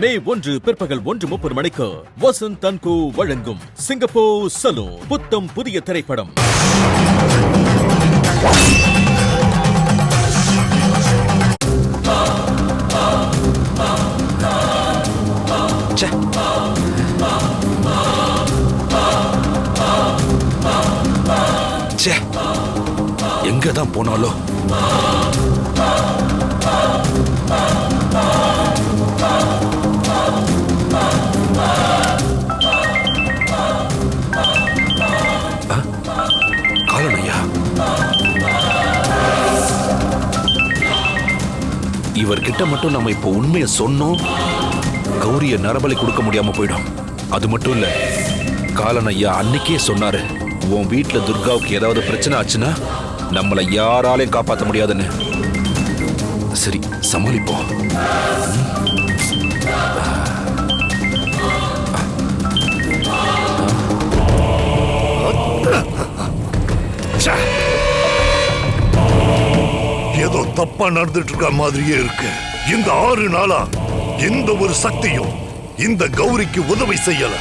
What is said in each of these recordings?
மே ஒன்று பிற்பகல் ஒன்று முப்பது மணிக்கு வசந்த் தன்கு வழங்கும் சிங்கப்பூர் சலூன் புத்தம் புதிய திரைப்படம். ச்சே. ச்சே. எங்க தான் போனாலும் இவர்கிட்ட மட்டும் நம்ம இப்போ உண்மையை சொன்னோம் கௌரிய நரபலி கொடுக்க முடியாம போயிடும். அது மட்டும் இல்ல காலன் ஐயா அன்னைக்கே சொன்னாரு உன் வீட்டுல துர்காவுக்கு ஏதாவது பிரச்சனை ஆச்சுன்னா நம்மளை யாராலையும் காப்பாற்ற முடியாதுன்னு. சரி சமாளிப்போம். தப்பா நடந்துட்டு இருக்க மாதிரியே இருக்கு. இந்த ஆறு நாளா எந்த ஒரு சக்தியும் இந்த கௌரிக்கு உதவி செய்யல.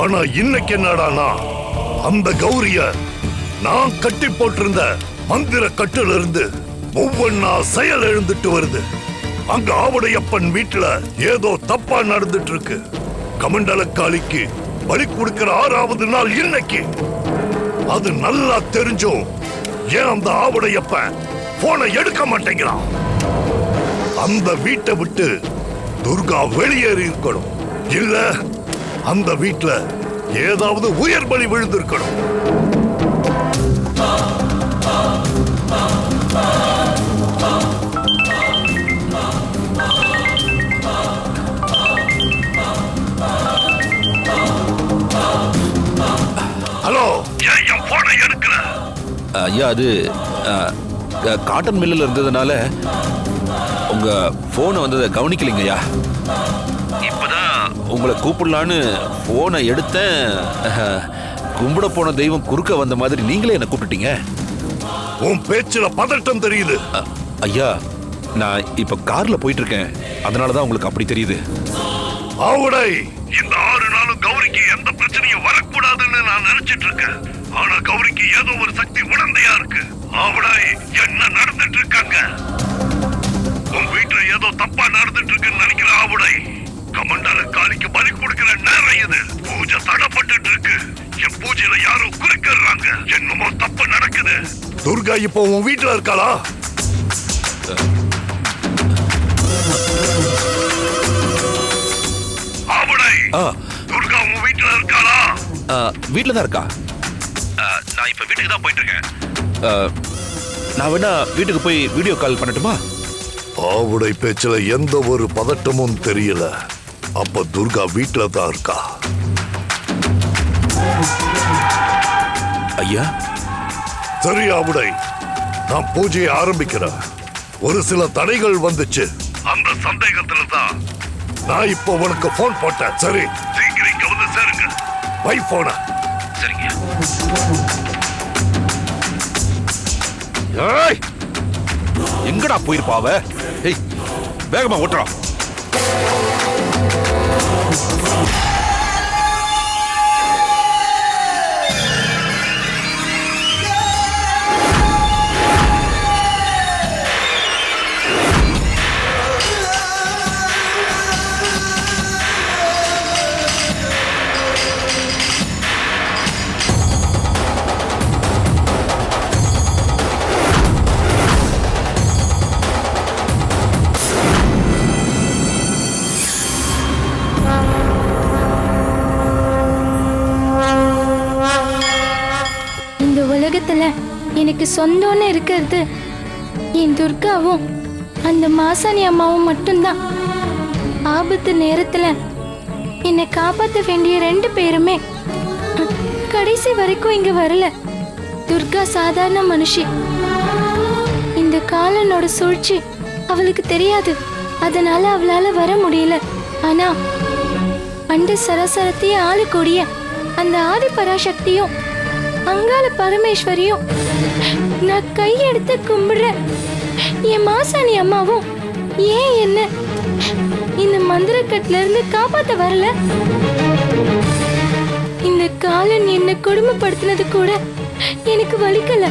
ஆனா இன்னைக்கு என்னடானா அந்த கௌரிய நான் கட்டி போட்டிருந்த மந்திர கட்டுல இருந்து ஒவ்வொன்னா செயல் எழுந்துட்டு வருது. அங்க ஆவுடையப்பன் வீட்டுல ஏதோ தப்பா நடந்துட்டு இருக்கு கமண்டலக்காளிக்கு பலி கொடுக்கிற ஆறாவது நாள் இன்னைக்கு. அது நல்லா தெரிஞ்சும் ஏன் அந்த ஆவுடையப்பன் போனை எடுக்க மாட்டேங்கிறான். அந்த வீட்டை விட்டு துர்கா வெளியேறி இருக்கணும். இல்ல அந்த வீட்டுல ஏதாவது உயர் பலி விழுந்திருக்கணும். ஹலோ. ஏன் என் போனை எடுக்கல ஐயா அது காட்டன் மில்லில் இருந்ததுனால உங்க போனை வந்ததை கவனிக்கலைங்க ஐயா இப்பதான் உங்களை கூப்பிடலான்னு போனை எடுத்தேன். கும்பிட போன தெய்வம் குறுக்க வந்த மாதிரி நீங்களே என்ன கூப்பிட்டீங்க உன் பேச்சுல பதட்டம் தெரியுது. ஐயா நான் இப்ப கார்ல போயிட்டு இருக்கேன் அதனால தான் உங்களுக்கு அப்படி தெரியுது. ஆவுடை இந்த ஆறு நாளும் கௌரிக்கு எந்த பிரச்சனையும் வரக்கூடாதுன்னு நான் நினைச்சிட்டு இருக்கேன். ஆனா கௌரிக்கு ஏதோ ஒரு சக்தி உடந்தையா இருக்கு. ஆவுடை என்ன நடந்துட்டு இருக்காங்க உன் வீட்டுல ஏதோ தப்பா நடந்துட்டு இருக்குன்னு நினைக்கிற ஆவுடை கமண்டல காளிக்கு பலி கொடுக்கிற நேரம் இது. பூஜை தடப்பட்டு இருக்கு என் பூஜையில யாரோ குறுக்கிடுறாங்க. என்னமோ தப்பு நடக்குது. துர்கா இப்போ உன் வீட்டுல இருக்காளா? ஆவுடை ஆ. துர்கா உன் வீட்டுல இருக்காளா? வீட்டில் தான் இருக்கா? ஆ, நான் இப்ப வீட்டுக்கு தான் போயிட்டு இருக்கேன் நான் வேணா வீட்டுக்கு போய் வீடியோ கால் பண்ணட்டுமா? ஆவுடை பேச்சுல எந்த ஒரு பதட்டமும் தெரியல. அப்ப துர்கா வீட்டுல தான் இருக்கா? ஐயா? சரி ஆவுடை. நான் பூஜையை ஆரம்பிக்கிறேன். ஒரு சில தடைகள் வந்துச்சு. அந்த சந்தேகத்துல தான் நான் இப்போ உனக்கு போன் போட்டேன். சரி. சீக்கிரம் இங்க வந்து சேருங்க. வை போன சரிங்க. ஏய் எங்கடா போயிருப்பா அவ? ஏய் வேகமா ஓட்டுறா. சொந்தம்னு இருக்கிறது என் துர்காவும் அந்த மாசாணி அம்மாவும் மட்டும்தான். ஆபத்து நேரத்துல என்னை காப்பாத்த வேண்டிய ரெண்டு பேருமே கடைசி வரைக்கும் இங்க வரல. துர்கா சாதாரண மனுஷி. இந்த காலனோட சூழ்ச்சி அவளுக்கு தெரியாது. அதனால அவளால வர முடியல. ஆனா அண்ட சரசரத்தையே ஆளக்கூடிய அந்த ஆதி பராசக்தியும் அங்காள பரமேஸ்வரியும் நான் கையெடுத்து கும்பிடுற என் மாசாணி அம்மாவும் ஏன் என்ன இந்த மந்திரக்கட்டுல இருந்து காப்பாத்த வரல? இந்த காலன் என்ன கொடுமைப்படுத்தினது கூட எனக்கு வலிக்கல.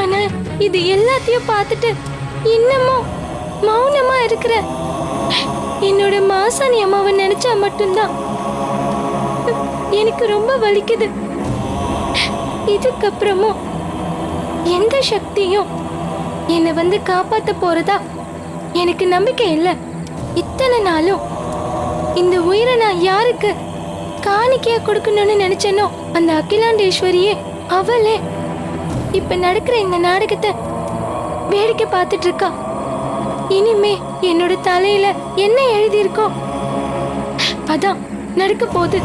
ஆனா இது எல்லாத்தையும் பார்த்துட்டு இன்னமும் மௌனமா இருக்கிற என்னோட மாசாணி அம்மாவை நினைச்சா மட்டும்தான் எனக்கு ரொம்ப வலிக்குது. இதுக்கப்புறமும் எந்த சக்தியும் என்னை வந்து காப்பாற்ற போறதா எனக்கு நம்பிக்கை இல்லை. இத்தனை நாளும் இந்த உயிரை நான் யாருக்கு காணிக்கையா கொடுக்கணும்னு நினைச்சேனோ அந்த அகிலாண்டேஸ்வரியே அவளே இப்ப நடக்கிற இந்த நாடகத்தை வேடிக்கை பார்த்துட்டு இருக்கா. இனிமே என்னோட தலையில என்ன எழுதியிருக்கோ அதான் நடக்க போகுது.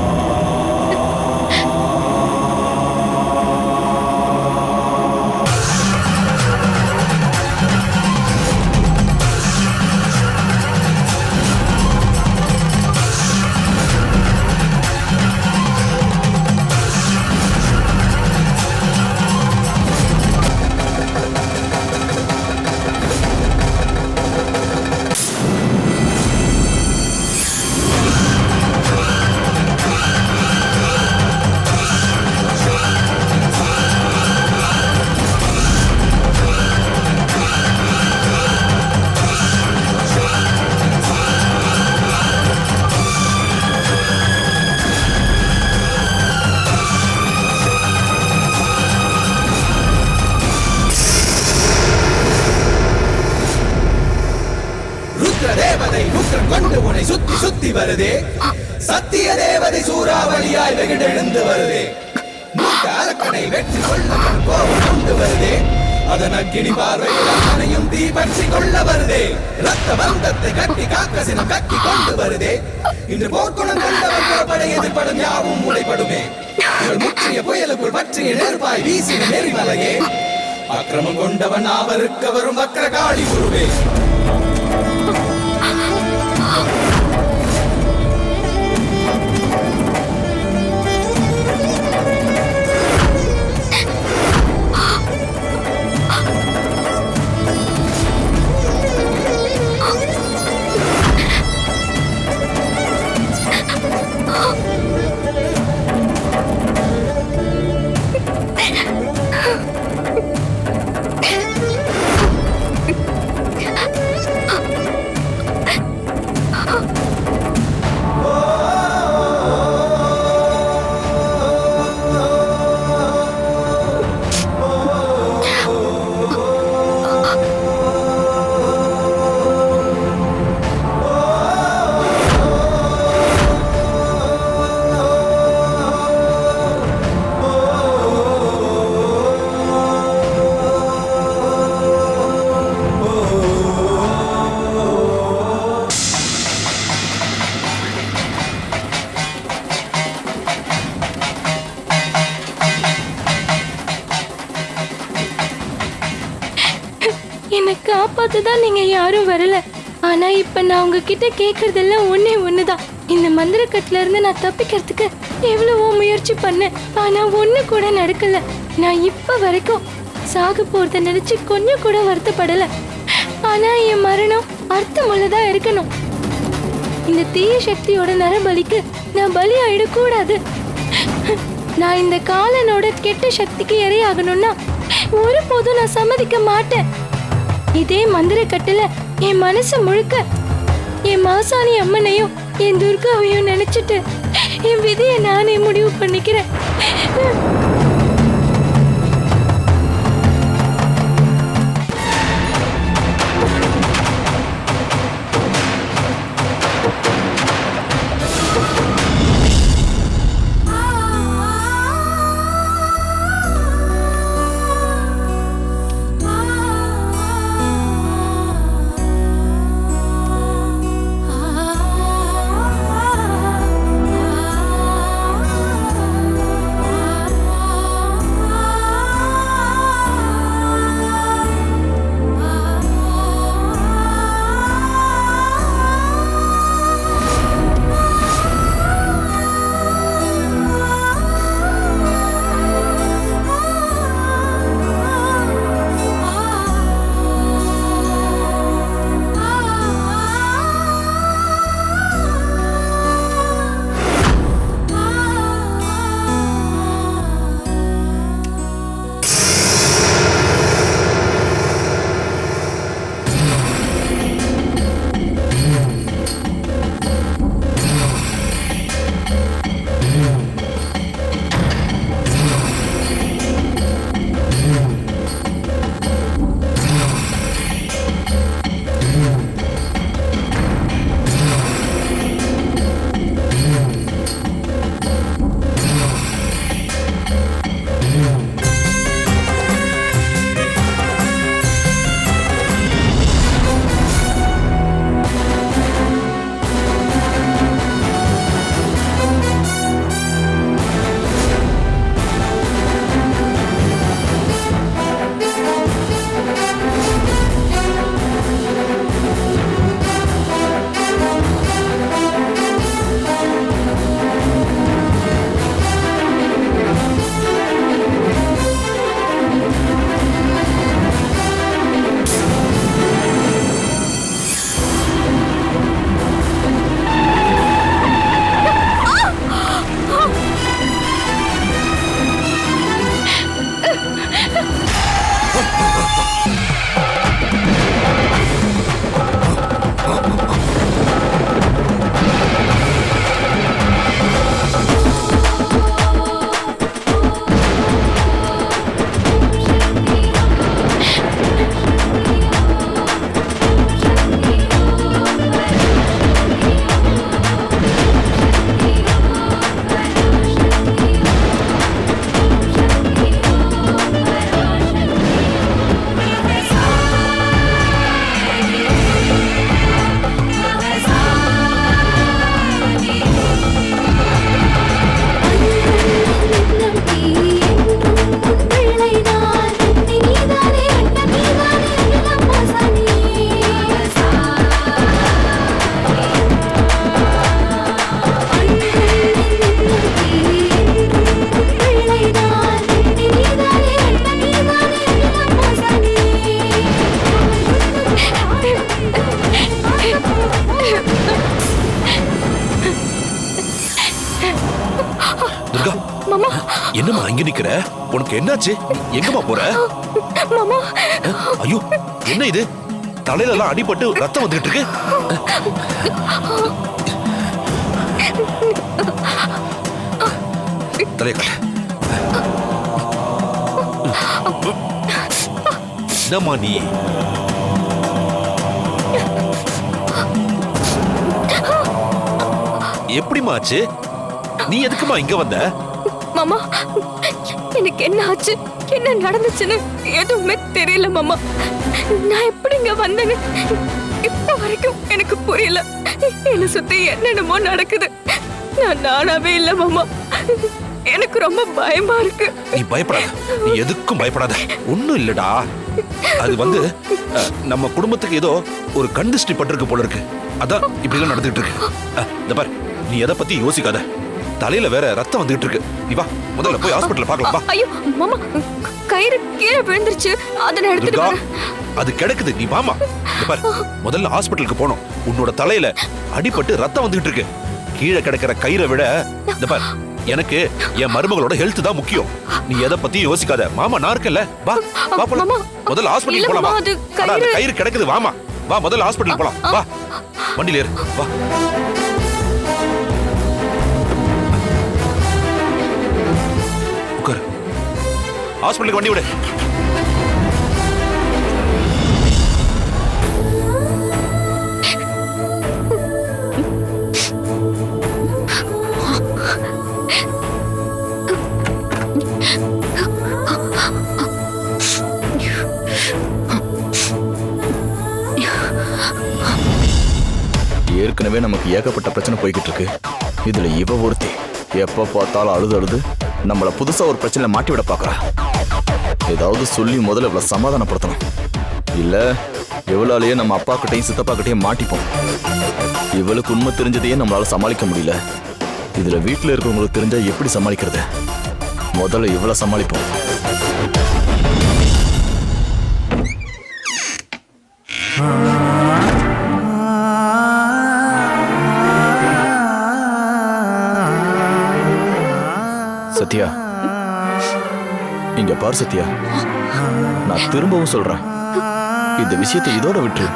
தேவதை ருத்ரம் கொண்டு உனை சுத்தி சுத்தி வருதே. சத்திய தேவதை சூறாவளியாய் வெகுண்டெழுந்து வருதே. மூத்த அரக்கனை வெற்றி கொள்ள கோபம் கொண்டு வருதே. அதன் அக்கினி பார்வையில் அனையும் தீ பற்றி கொள்ள வருதே. ரத்த பந்தத்தை கட்டி காக்கசினம் கட்டி கொண்டு வருதே. இன்று போர்க்குணம் கொண்டவர் புறப்படை எதிர்ப்படும் யாவும் முளைப்படுமே. இவள் முற்றிய புயலுக்குள் பற்றிய நெருப்பாய் வீசின நெறிமலையே. அக்கிரமம் கொண்டவன் அவருக்கு வரும் வக்கரகாளி காளி உருவே. நான் உங்ககிட்ட கேட்கறதெல்லாம் ஒன்னே ஒண்ணுதான். இந்த மந்திரக்கட்டுல இருந்து நான் தப்பிக்கிறதுக்கு எவ்வளவோ முயற்சி பண்ணேன். ஆனா ஒண்ணு கூட நடக்கல. நான் இப்ப வரைக்கும் சாக போறத நினைச்சு கொஞ்சம் கூட வருத்தப்படல. ஆனா என் மரணம் அர்த்தமுள்ளதா இருக்கணும். இந்த தீய சக்தியோட நரபலிக்கு நான் பலி ஆயிடக்கூடாது நான் இந்த காலனோட கெட்ட சக்திக்கு இரையாகணும்னா ஒருபோதும் நான் சம்மதிக்க மாட்டேன். இதே மந்திர கட்டுல என் மனசு முழுக்க என் மாசாணி அம்மனையும் என் துர்காவையும் நினைச்சிட்டு என் விதியை நானே முடிவு பண்ணிக்கிறேன். என்னாச்சு? எங்கம்மா போற? மாமா. ஐயோ என்ன இது? தலையில எல்லாம் அடிபட்டு ரத்தம் வந்துகிட்டு இருக்கு. தலைய கட்ட. என்னம்மா நீ? எப்படிம்மா ஆச்சு? நீ எதுக்குமா இங்க வந்த? மாமா எனக்கு என்ன ஆச்சு? என்ன நடந்துச்சுன்னு எதுவுமே தெரியல மாமா. நான் எப்படி இங்க வந்தேன்னு இப்ப வரைக்கும் எனக்கு புரியல. என்ன சுத்தி என்னென்னமோ நடக்குது. நான் நானாவே இல்ல மாமா. எனக்கு ரொம்ப பயமா இருக்கு. நீ பயப்படாத. நீ எதுக்கும் பயப்படாத. ஒண்ணும் இல்லடா. அது வந்து நம்ம குடும்பத்துக்கு ஏதோ ஒரு கண்டிஸ்டி பட்டிருக்கு போல இருக்கு. அதான் இப்படி எல்லாம் நடந்துட்டு இருக்கு இந்த பாரு நீ எதை பத்தி யோசிக்காத. தலையில வேற ரத்தம் வந்துகிட்டு இருக்கு. நீ வா முதல்ல போய் ஹாஸ்பிட்டல் பார்க்கலாம் வா. ஐயோ மாமா கயிறு கீழே விழுந்துருச்சு. அதை நான் எடுத்துட்டு அது கிடக்குது நீ வாமா பாரு முதல்ல ஹாஸ்பிட்டலுக்கு போனோம் உன்னோட தலையில அடிபட்டு ரத்தம் வந்துகிட்டு இருக்கு. கீழே கிடக்கிற கயிறை விட இந்த பாரு எனக்கு என் மருமகளோட ஹெல்த் தான் முக்கியம். நீ எதை பத்தி யோசிக்காத. மாமா நான் இருக்கேன்ல. வா வா போலாம். முதல்ல ஹாஸ்பிட்டல் இல்ல போலாம் வா. கயிறு- கிடக்குது வாமா வா முதல்ல ஹாஸ்பிட்டல் போலாம் வா. வண்டியில ஏறு வா. ஹாஸ்பிட்டலுக்கு வண்டி விடு. ஏற்கனவே நமக்கு ஏகப்பட்ட பிரச்சனை போய்கிட்டு இருக்கு. இதுல இவ ஒருத்தி எப்ப பார்த்தாலும் அழுது அழுது நம்மள புதுசா ஒரு பிரச்சனை மாட்டி விட பாக்குறா ஏதாவது சொல்லி முதல்ல இவ்வளவு சமாதானப்படுத்தணும். இல்ல இவளாலேயே நம்ம அப்பா கிட்டையும் சித்தப்பா கிட்டையும் மாட்டிப்போம். இவளுக்கு உண்மை தெரிஞ்சதையே நம்மளால சமாளிக்க முடியல. இதுல வீட்டுல இருக்கிறவங்களுக்கு தெரிஞ்சா எப்படி சமாளிக்கிறது? முதல்ல இவ்வளவு சமாளிப்போம். சத்யா. இங்க பார் சத்யா. நான் திரும்பவும் சொல்றேன். இந்த விஷயத்தை இதோட விட்டுரு.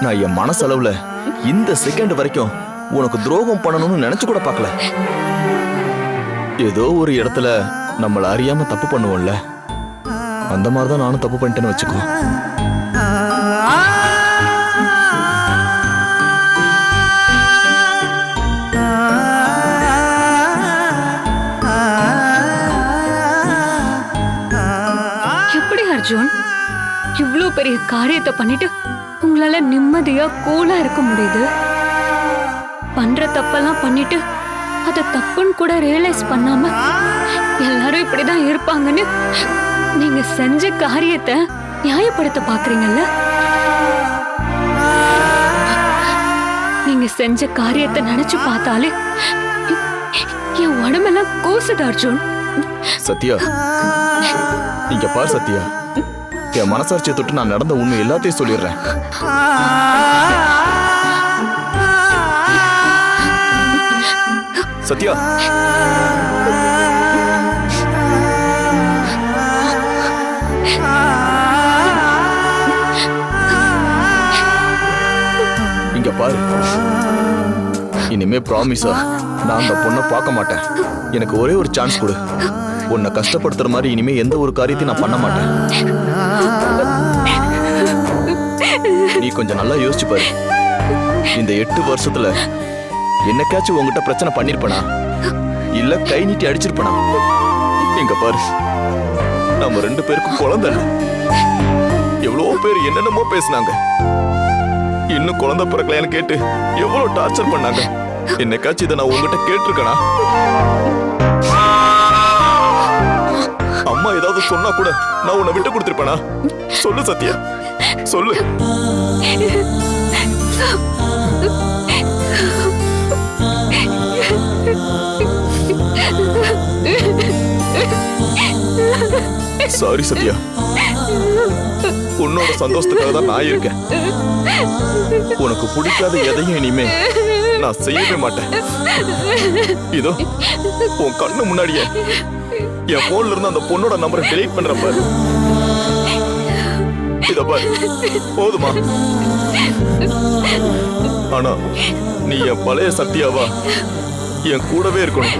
நான் என் மனசளவுல இந்த செகண்ட் வரைக்கும் உனக்கு துரோகம் பண்ணணும்னு நினைச்சு கூட பார்க்கல. ஏதோ ஒரு இடத்துல நம்மள அறியாம தப்பு பண்ணுவோம்ல. அந்த மாதிரி தான் நானும் தப்பு பண்ணிட்டேன்னு வச்சுக்கோ. இவ்ளோ காரியத்தை பண்ணிட்டு உங்களால நிம்மதியா கூலா இருக்க முடியுது. பண்ற தப்பெல்லாம் பண்ணிட்டு அத தப்புன்னு கூட ரியலைஸ் பண்ணாம எல்லாரும் இப்படிதான் இருப்பாங்கன்னு நீங்க செஞ்ச காரியத்தை நியாயப்படுத்த பாக்குறீங்கல்ல? நீங்க செஞ்ச காரியத்தை நினைச்சு பார்த்தாலே என் உடம்பெல்லாம் கூசுது அர்ஜுன். சத்யா இங்க பார் சத்யா. என் மனசாட்சியை தொட்டு நான் நடந்த உண்மை எல்லாத்தையும் சொல்லிடுறேன். சத்யா. இங்க பாரு. இனிமே ப்ராமிஸா நான் அந்த பொண்ணை பார்க்க மாட்டேன். எனக்கு ஒரே ஒரு சான்ஸ் கொடு. உன்னை கஷ்டப்படுத்துற மாதிரி இனிமே எந்த ஒரு காரியத்தையும் நான் பண்ண மாட்டேன். நீ கொஞ்சம் நல்லா யோசிச்சு பாரு. இந்த எட்டு வருஷத்துல என்னைக்காச்சும் உங்ககிட்ட பிரச்சனை பண்ணிருப்பனா? இல்ல கை நீட்டி அடிச்சிருப்பனா? எங்க பாரு. நம்ம ரெண்டு பேருக்கும் குழந்தை இல்ல. எவ்வளவோ பேர் என்னென்னமோ பேசுனாங்க. இன்னும் குழந்தை பிறக்கலையான்னு கேட்டு எவ்வளவு டார்ச்சர் பண்ணாங்க. என்னைக்காச்சும் இதை நான் உங்ககிட்ட கேட்டிருக்கேனா? சொன்னா கூட நான் உன்னை விட்டு கொடுத்துருப்பேனா? சொல்லு சத்யா. சொல்லு. சாரி சத்யா. உன்னோட சந்தோஷத்துக்காக தான் நான் இருக்கேன். உனக்கு பிடிக்காத எதையும் இனிமே நான் செய்யவே மாட்டேன். இதோ உன் கண்ணு முன்னாடியே. என் போன்ல இருந்து அந்த பொண்ணோட நம்பரை டெலீட் பண்ற பாரு. இத பாரு. போதுமா? ஆனா நீ என் பழைய சத்தியாவா என் கூடவே இருக்கணும்.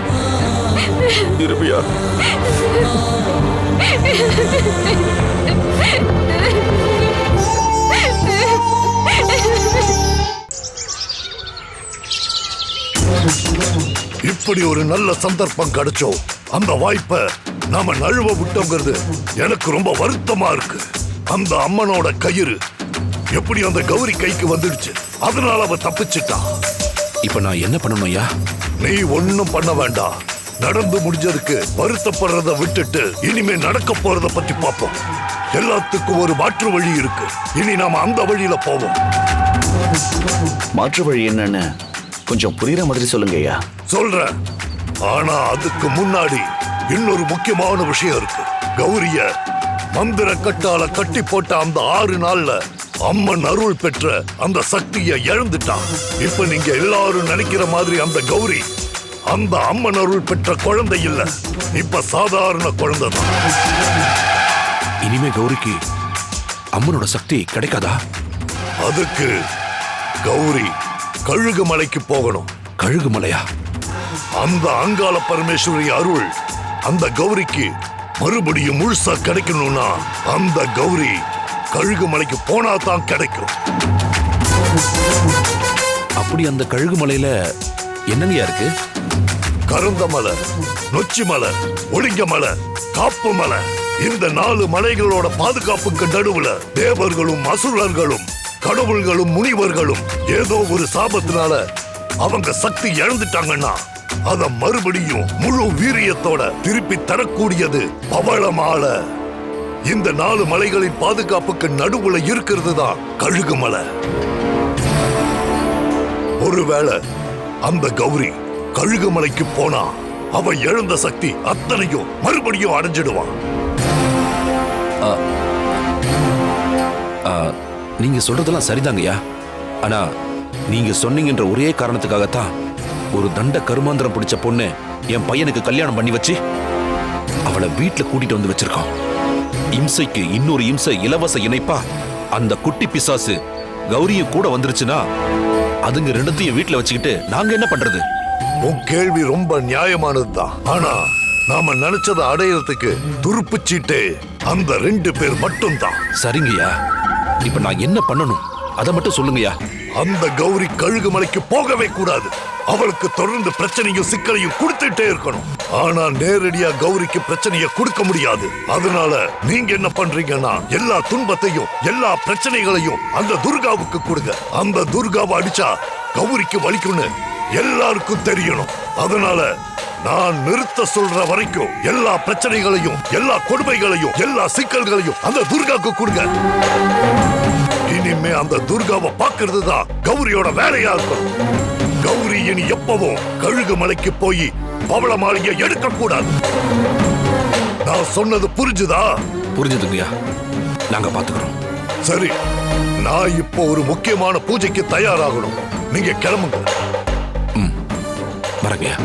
இருப்பியா? இப்படி ஒரு நல்ல சந்தர்ப்பம் கிடைச்சோம். அந்த வாய்ப்பை நாம நழுவ விட்டோங்கிறது எனக்கு ரொம்ப வருத்தமா இருக்கு. அந்த அம்மனோட கயிறு எப்படி அந்த கௌரி கைக்கு வந்துடுச்சு? அதனால அவ தப்பிச்சிட்டா. இப்ப நான் என்ன பண்ணணும் ஐயா? நீ ஒண்ணும் பண்ண வேண்டாம். நடந்து முடிஞ்சதுக்கு வருத்தப்படுறத விட்டுட்டு இனிமே நடக்க போறத பத்தி பார்ப்போம். எல்லாத்துக்கும் ஒரு மாற்று வழி இருக்கு. இனி நாம அந்த வழியில போவோம். மாற்று வழி என்னன்னு கொஞ்சம் புரியுற மாதிரி சொல்லுங்க ஐயா. சொல்றேன். ஆனா அதுக்கு முன்னாடி இன்னொரு முக்கியமான விஷயம் இருக்கு. கௌரிய மந்திர கட்டால கட்டி போட்ட அந்த ஆறு நாள்ல அம்மன் அருள் பெற்ற அந்த சக்தியை இழந்துட்டான். இப்ப நீங்க எல்லாரும் நினைக்கிற மாதிரி அந்த கௌரி அந்த அம்மன் அருள் பெற்ற குழந்தை இல்ல. இப்ப சாதாரண குழந்தை தான். இனிமே கௌரிக்கு அம்மனோட சக்தி கிடைக்காதா? அதுக்கு கௌரி கழுகு மலைக்கு போகணும். கழுகு மலையா? அந்த அங்காள பரமேஸ்வரி அருள் அந்த கௌரிக்கு மறுபடியும் முழுசா கிடைக்கணும்னா அந்த கௌரி கழுகு மலைக்கு போனா தான் கிடைக்கும். அப்படி அந்த கழுகு மலையில என்னங்கய்யா இருக்கு? கருந்த மலை நொச்சி மலை ஒளிங்க மலை காப்பு மலை. இந்த நாலு மலைகளோட பாதுகாப்புக்கு நடுவுல தேவர்களும் அசுரர்களும் கடவுள்களும் முனிவர்களும் ஏதோ ஒரு சாபத்தினால அவங்க சக்தி இழந்துட்டாங்கன்னா அத மறுபடியும் முழு வீரியத்தோட திருப்பி தரக்கூடியது பவளமால. இந்த நாலு மலைகளின் பாதுகாப்புக்கு நடுவுல இருக்கிறது தான் கழுகு மலை. ஒருவேளை அந்த கௌரி கழுகு மலைக்கு போனா அவ எழுந்த சக்தி அத்தனையும் மறுபடியும் அடைஞ்சிடுவான். நீங்க சொல்றதெல்லாம் சரிதாங்கய்யா. ஆனா நீங்க சொன்னீங்கன்ற ஒரே காரணத்துக்காகத்தான் ஒரு தண்ட கருமாந்திரம் பிடிச்ச பொண்ணு என் பையனுக்கு கல்யாணம் பண்ணி வச்சு அவளை வீட்டுல கூட்டிட்டு வந்து வச்சிருக்கோம் இம்சைக்கு இன்னொரு இம்சை இலவச இணைப்பா அந்த குட்டி பிசாசு கௌரியும் கூட வந்துருச்சுன்னா அதுங்க ரெண்டுத்தையும் வீட்டுல வச்சுக்கிட்டு நாங்க என்ன பண்றது? உன் கேள்வி ரொம்ப நியாயமானதுதான். ஆனா நாம நினைச்சதை அடையறதுக்கு துருப்புச் சீட்டே அந்த ரெண்டு பேர் மட்டும்தான். சரிங்கய்யா. இப்ப நான் என்ன பண்ணணும்? அதை மட்டும் சொல்லுங்கய்யா. அந்த கௌரி கழுகு மலைக்கு போகவே கூடாது. அவளுக்கு தொடர்ந்து பிரச்சனையும் சிக்கலையும் கொடுத்துட்டே இருக்கணும். ஆனா நேரடியா கௌரிக்கு பிரச்சனையை கொடுக்க முடியாது. அதனால நீங்க என்ன பண்றீங்கன்னா எல்லா துன்பத்தையும் எல்லா பிரச்சனைகளையும் அந்த துர்காவுக்கு கொடுங்க. அந்த துர்காவை அடிச்சா கௌரிக்கு வலிக்கும்னு எல்லாருக்கும் தெரியணும். அதனால நான் நிறுத்த சொல்ற வரைக்கும் எல்லா பிரச்சனைகளையும் எல்லா கொடுமைகளையும் எல்லா சிக்கல்களையும் அந்த துர்காவுக்கு கொடுங்க. இனிமே அந்த துர்காவை பாக்குறது தான் கௌரியோட வேலையா இருக்கும் கௌரி இனி எப்பவும் கழுகு மலைக்கு போய் பவள மாளிகை எடுக்க கூடாது நான் சொன்னது புரிஞ்சுதா? புரிஞ்சுதுங்கய்யா நாங்க பாத்துக்கிறோம். சரி நான் இப்போ ஒரு முக்கியமான பூஜைக்கு தயாராகணும். நீங்க கிளம்புங்க. வரங்கய்யா